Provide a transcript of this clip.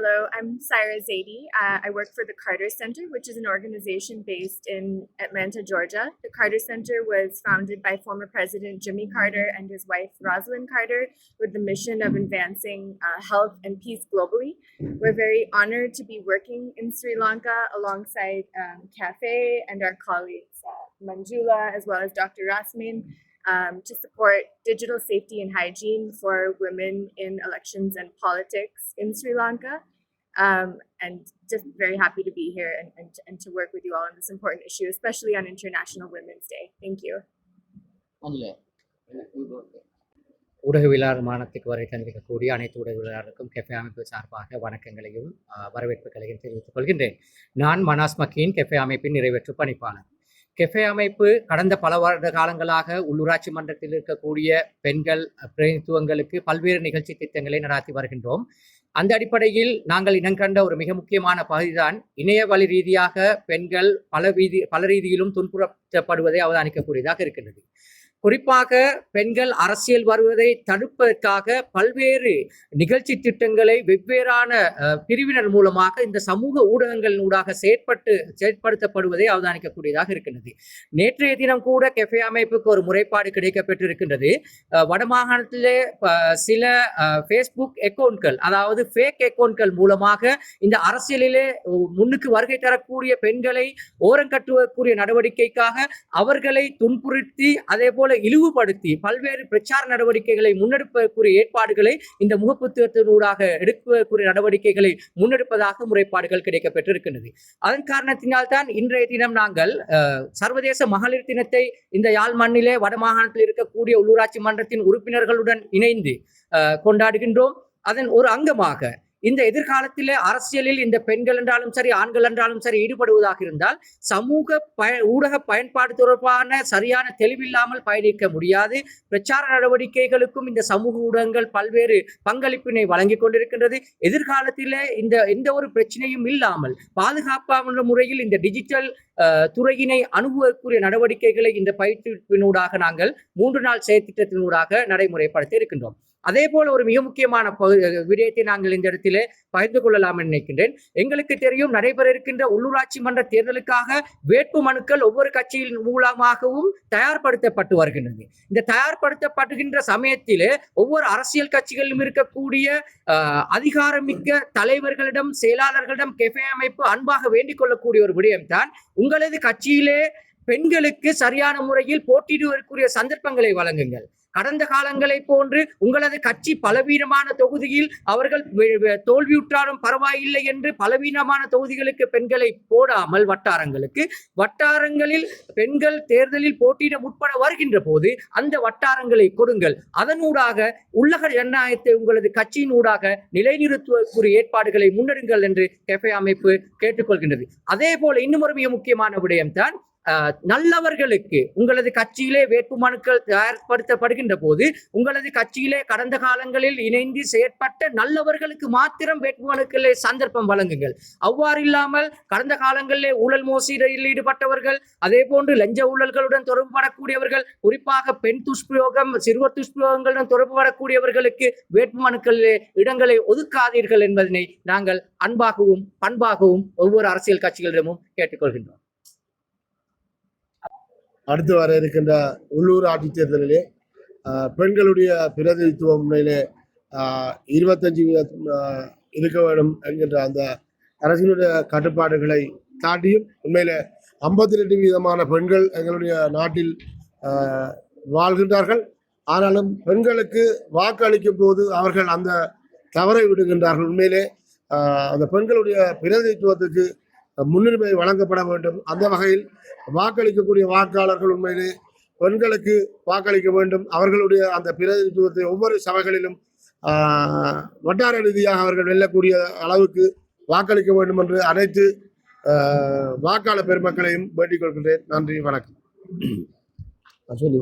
Hello, I'm Syra Zaidi. Uh, I work for the Carter Center, which is an organization based in Atlanta, Georgia. The Carter Center was founded by former President Jimmy Carter and his wife Rosalind Carter with the mission of advancing uh, health and peace globally. We're very honored to be working in Sri Lanka alongside um, CAFE and our colleagues uh, Manjula as well as Dr. Rasmin um, to support digital safety and hygiene for women in elections and politics in Sri Lanka. Um, and just very happy to be here and, and, and to work with you all on this important issue, especially on International Women's Day. Thank you. அதில் ஊடகவியலாளர் மாநாட்டுக்கு வரை தந்திருக்கக்கூடிய அனைத்து ஊடகவியலாளருக்கும் cafe அமைப்பு சார்பாக வணக்கங்களையும் ஆஹ், வரவேற்புகளையும் தெரிவித்துக் கொள்கின்றேன் நான் மனாஸ் மக்கீன் கெஃபே அமைப்பின் நிறைவேற்று பணிப்பாளர் கெஃபே அமைப்பு கடந்த பல வருட காலங்களாக உள்ளூராட்சி மன்றத்தில் இருக்கக்கூடிய பெண்கள் பிரதிநிதித்துவங்களுக்கு பல்வேறு நிகழ்ச்சி திட்டங்களை நடாத்தி வருகின்றோம். அந்த அடிப்படையில் நாங்கள் இனங்கண்ட ஒரு மிக முக்கியமான பகுதிதான் இணைய வழி ரீதியாக பெண்கள் பல ரீதி பல ரீதியிலும் துன்புறுத்தப்படுவதை அவதானிக்கக்கூடியதாக இருக்கின்றது. குறிப்பாக பெண்கள் அரசியல் வருவதை தடுப்பதற்காக பல்வேறு நிகழ்ச்சி திட்டங்களை வெவ்வேறான பிரிவினர் மூலமாக இந்த சமூக ஊடகங்களினூடாக செயற்பட்டு செயற்படுத்தப்படுவதை அவதானிக்கக்கூடியதாக இருக்கின்றது. நேற்றைய தினம் கூட கெஃபே அமைப்புக்கு ஒரு முறைப்பாடு கிடைக்கப்பெற்றிருக்கின்றது. வடமாகாணத்திலே சில ஃபேஸ்புக் அக்கௌண்ட்கள் அதாவது ஃபேக் அக்கௌண்ட்கள் மூலமாக இந்த அரசியலிலே முன்னுக்கு வருகை தரக்கூடிய பெண்களை ஓரங்கட்டுவதற்குரிய நடவடிக்கைக்காக அவர்களை துன்புறுத்தி அதே போல இழிவுபடுத்தி பல்வேறு பிரச்சார நடவடிக்கைகளை முன்னெடுப்பதற்குரிய ஏற்பாடுகளை இந்த முகப்புத்தகத்தினூடாக எடுக்கக்கூடிய நடவடிக்கைகளை முன்னெடுப்பதாக முறைப்பாடுகள் கிடைக்கப்பெற்றிருக்கின்றது. அதன் காரணத்தினால் தான் இன்றைய தினம் நாங்கள் சர்வதேச மகளிர் தினத்தை இந்த யாழ் மண்ணிலே வடமாகாணத்தில் இருக்கக்கூடிய உள்ளூராட்சி மன்றத்தின் உறுப்பினர்களுடன் இணைந்து கொண்டாடுகின்றோம். அதன் ஒரு அங்கமாக இந்த எதிர்காலத்திலே அரசியலில் இந்த பெண்கள் என்றாலும் சரி ஆண்கள் என்றாலும் சரி ஈடுபடுவதாக இருந்தால் சமூக பய ஊடக பயன்பாடு தொடர்பான சரியான தெளிவில்லாமல் பயணிக்க முடியாது. பிரச்சார நடவடிக்கைகளுக்கும் இந்த சமூக ஊடகங்கள் பல்வேறு பங்களிப்பினை வழங்கி கொண்டிருக்கின்றது. எதிர்காலத்திலே இந்த எந்த ஒரு பிரச்சனையும் இல்லாமல் பாதுகாப்பான முறையில் இந்த டிஜிட்டல் துறையினை அணுகக்கூடிய நடவடிக்கைகளை இந்த பயிற்சியினூடாக நாங்கள் மூன்று நாள் செயற்திட்டத்தினூடாக நடைமுறைப்படுத்த இருக்கின்றோம். அதே போல ஒரு மிக முக்கியமான பகு- விடயத்தை நாங்கள் இந்த இடத்திலே பகிர்ந்து கொள்ளலாம் நினைக்கின்றேன். எங்களுக்கு தெரியும் நடைபெற இருக்கின்ற உள்ளூராட்சி மன்ற தேர்தலுக்காக வேட்பு மனுக்கள் ஒவ்வொரு கட்சியின் மூலமாகவும் தயார்படுத்தப்பட்டு வருகின்றது. இந்த தயார்படுத்தப்படுகின்ற சமயத்திலே ஒவ்வொரு அரசியல் கட்சிகளிலும் இருக்கக்கூடிய அதிகாரமிக்க தலைவர்களிடம் செயலாளர்களிடம் கெஃபே அமைப்பு அன்பாக வேண்டிக் கொள்ளக்கூடிய ஒரு விடயம்தான் உங்களது கட்சியிலே பெண்களுக்கு சரியான முறையில் போட்டியிடுவதற்குரிய சந்தர்ப்பங்களை வழங்குங்கள். கடந்த காலங்களைப் போன்று உங்களது கட்சி பலவீனமான தொகுதியில் அவர்கள் தோல்வியுற்றாலும் பரவாயில்லை என்று பலவீனமான தொகுதிகளுக்கு பெண்களை போடாமல் வட்டாரங்களுக்கு வட்டாரங்களில் பெண்கள் தேர்தலில் போட்டியிட முற்பட வருகின்ற போது அந்த வட்டாரங்களை கொடுங்கள். அதனூடாக உள்ளக ஜனநாயகத்தை உங்களது கட்சியின் ஊடாக நிலைநிறுத்துவதற்குரிய ஏற்பாடுகளை முன்னெடுங்கள் என்று கெஃபே அமைப்பு கேட்டுக்கொள்கின்றது. அதே போல இன்னும் ஒரு மிக முக்கியமான விடயம்தான் நல்லவர்களுக்கு உங்களது கட்சியிலே வேட்புமனுக்கள் தயார்படுத்தப்படுகின்ற போது உங்களது கட்சியிலே கடந்த காலங்களில் இணைந்து செயற்பட்ட நல்லவர்களுக்கு மாத்திரம் வேட்புமனுக்களை சந்தர்ப்பம் வழங்குங்கள். அவ்வாறு இல்லாமல் கடந்த காலங்களிலே ஊழல் மோசடியில் ஈடுபட்டவர்கள் அதே போன்று லஞ்ச ஊழல்களுடன் தொடர்புபடக்கூடியவர்கள் குறிப்பாக பெண் துஷ்பிரயோகம் சிறுவர் துஷ்பிரயோகங்களுடன் தொடர்புபடக்கூடியவர்களுக்கு வேட்புமனுக்களிலே இடங்களை ஒதுக்காதீர்கள் என்பதனை நாங்கள் அன்பாகவும் பண்பாகவும் ஒவ்வொரு அரசியல் கட்சிகளிடமும் கேட்டுக்கொள்கின்றோம். அடுத்து வர இருக்கின்ற உள்ளூர் ஆட்சித் தேர்தலிலே பெண்களுடைய பிரதிநிதித்துவம் முன்னிலே இருபத்தஞ்சு வீதம், இருக்க வேண்டும் என்கின்ற அந்த அரசினுடைய கட்டுப்பாடுகளை தாண்டியும் உண்மையில ஐம்பத்தி ரெண்டு வீதமான பெண்கள் எங்களுடைய நாட்டில் வாழ்கின்றார்கள். ஆனாலும் பெண்களுக்கு வாக்களிக்கும் போது அவர்கள் அந்த தவறை விடுகின்றார்கள். உண்மையிலே அந்த பெண்களுடைய பிரதிநிதித்துவத்துக்கு முன்னுரிமை வழங்கப்பட வேண்டும். அந்த வகையில் வாக்களிக்கக்கூடிய வாக்காளர்கள் உண்மையிலே பெண்களுக்கு வாக்களிக்க வேண்டும். அவர்களுடைய அந்த பிரதிநிதித்துவத்தை ஒவ்வொரு சபைகளிலும் வட்டார ரீதியாக அவர்கள் வெல்லக்கூடிய அளவுக்கு வாக்களிக்க வேண்டும் என்று அனைத்து வாக்காளர் பெருமக்களையும் வேண்டிக் கொள்கின்றேன். நன்றி வணக்கம். சொல்லி